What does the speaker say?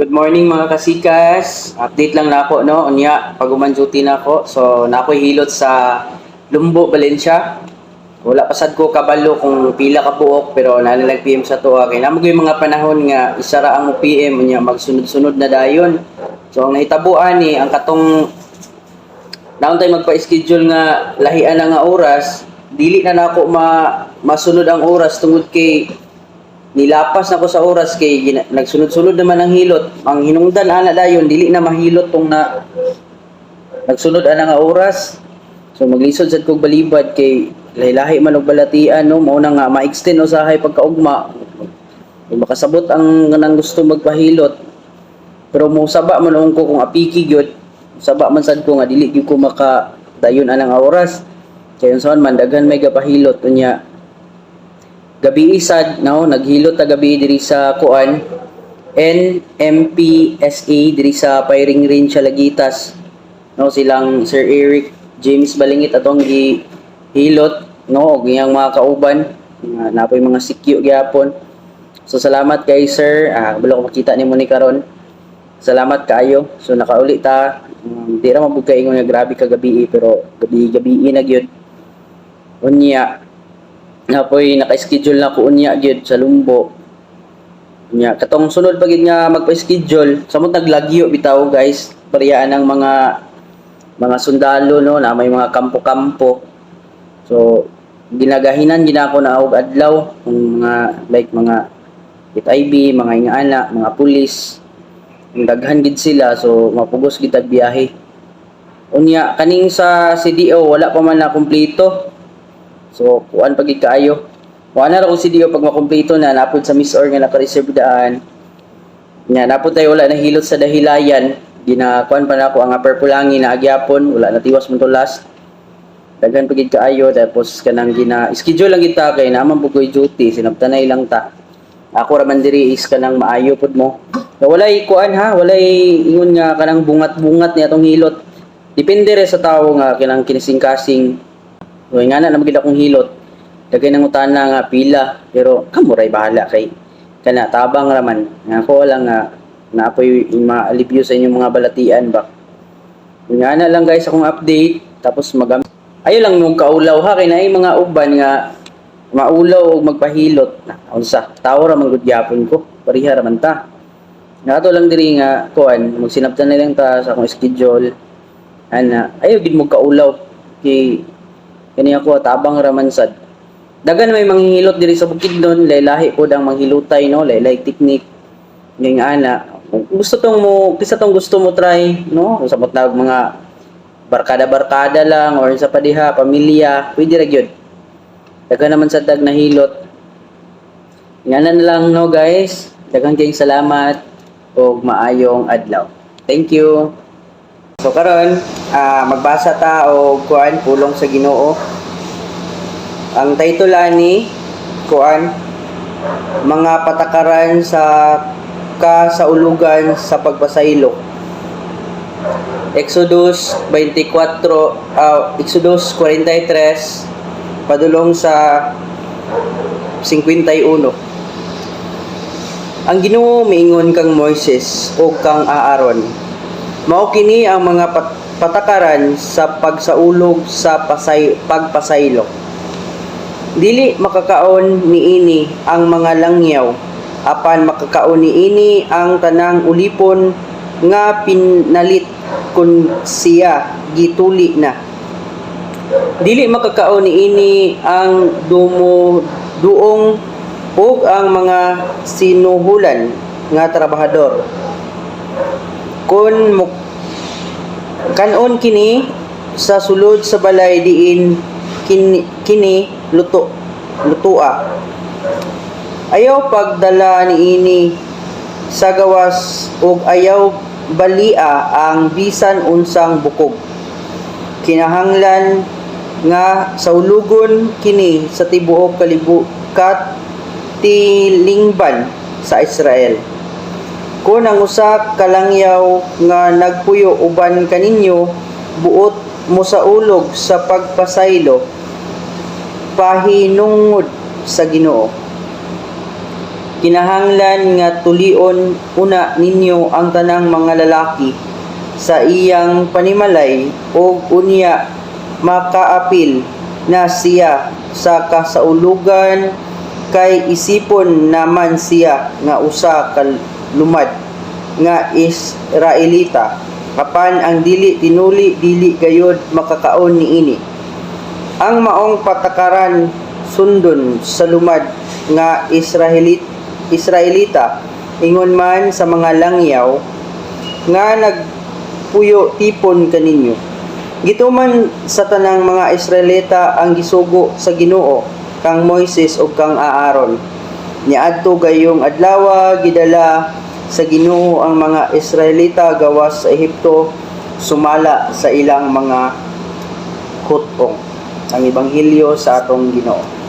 Good morning mga kasikas. Update lang na ako no. Unya pag uman duty na ako. So na ako'y hilot sa Lumbo, Valencia. Wala pa sad ko kabalo kung pila ka buok pero nanilag PM sa tuwa kay namo yung mga panahon nga isara ang PM unya magsunod-sunod na dayon. So ang nahitabuan ni ang katong naon tay magpa-schedule nga lahian na nga oras, dili na nako ma masunod ang oras tungod kay nilapas na ko sa oras kay nagsunod-sunod naman ang hilot. Ang hinungdan ana dayon dili na mahilot tong na nagsunod ana nga oras. So maglisod sad kog balibad kay lahi-lahi man og balatian no mao na nga ma-extend usahay pagkaugma. Kung makasabot ang nang gusto magpahilot. Pero mo saba man ung ko kung apiki gyud. Saba man sad ko nga dili gyud ko maka dayon anang oras. Kaya unsaon man daghan may gapahilot unya gabi isad no? Naghilot ta gabi diri sa kuan. NMPSA diri sa firing range sa Lagitas. No silang Sir Eric James Balingit atong gi hilot no? Og iyang mga kauban. Nga napoy mga sikyo gyapon. So salamat kay sir. Ah balo ko makita nimo ni karon salamat kaayo. So nakauli ta. Um, di ra mabug kay ingon nga grabe ka gabi pero gabi gabi na gyud unya nga po'y naka-schedule na ko unya gyud sa Lumbo. Unya katong sunod pa gid nga magpa-schedule, samot naglagyo bitaw guys, pariyaan ng mga mga sundalo no na may mga kampo-kampo. So ginagahinan gina ako na og adlaw kung mga like mga IB, mga ingaana, mga pulis. Ang daghan gid sila so mapugos gid ang biyahe. Unya kaning sa CDO wala pa man na kumpleto. So, kuan pag kaayo. Kuan na ra kung CDO pag makumpleto na napod sa Miss Or nga naka-reserve daan. Nya napod tayo wala nahilot sa dahilayan. Ginakuan pa na ako ang upper pulangi na agyapon, wala natiwas mo to last. Daghan pagid kaayo tapos kanang gina schedule lang kita kay naman bugoy duty sinabtanay lang ta. Ako ra man diri is kanang maayo pud mo. Na walay kuan ha, walay ingon nga kanang bungat-bungat niya tong hilot. Depende re sa tawo nga kanang kinising-kasing So, nga na namagid akong hilot. Dagay nang utana nga pila, pero kamuray bahala kay kana tabang raman. Nga ko lang nga naapoy ma-alivio sa inyong mga balatian ba. Nga na lang guys akong update. Tapos magam Ayo lang nung kaulaw ha kay naay mga uban nga maulaw og magpahilot. Na unsa tawo ra man gud ko. Pariha ra man ta. Nato lang diri nga kuan magsinabtan na lang ta sa akong schedule. Ana ayo gid mo kaulaw. Kay kani ako tabang raman sad dagan may manghihilot diri sa bukid nun laylahi po ang manghilutay no? Laylay technique. Nging ana gusto tong mo kisa tong gusto mo try no? Sa matawag mga barkada-barkada lang or sa padiha pamilya pwede ra gyud. Dagan naman sa dag na hilot Nganan na lang no guys? Daghang kayong salamat ug maayong adlaw. Thank you So karon, ah magbasa ta og kuan pulong sa Ginoo. Ang title ani kuan mga patakaran sa kasaulugan sa pagpasaylo. Exodus 24 ah, Exodus 43 padulong sa 51. Ang Ginoo miingon kang Moises o kang Aaron Mao kini ang mga pat- patakaran sa pagsaulog sa pasay pagpasaylo. Dili makakaon niini ang mga langyaw apan makakaon niini ang tanang ulipon nga pinalit kun siya gituli na. Dili makakaon niini ang dumo duong ug ang mga sinuhulan nga trabahador kun mo kanon kini sa sulod sa balay diin kini, kini luto lutua. Ayaw pagdala niini sa gawas ug ayaw balia ang bisan unsang bukog. Kinahanglan nga saulugon kini sa tibuok kalibukat tilingban sa Israel kung ang usa ka langyaw nga nagpuyo uban kaninyo buot mo sa ulog sa pagpasaylo. Pahinungod sa Ginoo. Kinahanglan nga tulion una ninyo ang tanang mga lalaki sa iyang panimalay o unya makaapil na siya sa kasaulugan kay isipon naman siya nga usa lumad nga Israelita kapan ang dili tinuli dili gayod makakaon niini ang maong patakaran sundon sa lumad nga Israelit Israelita ingon man sa mga langyaw nga nagpuyo tipon kaninyo. Gituman sa tanang mga Israelita ang gisugo sa Ginoo kang Moises ug kang Aaron niadto gayong adlaw gidala sa Ginoo ang mga Israelita gawas sa Ehipto sumala sa ilang mga hutong. Ang ebanghelyo sa atong Ginoo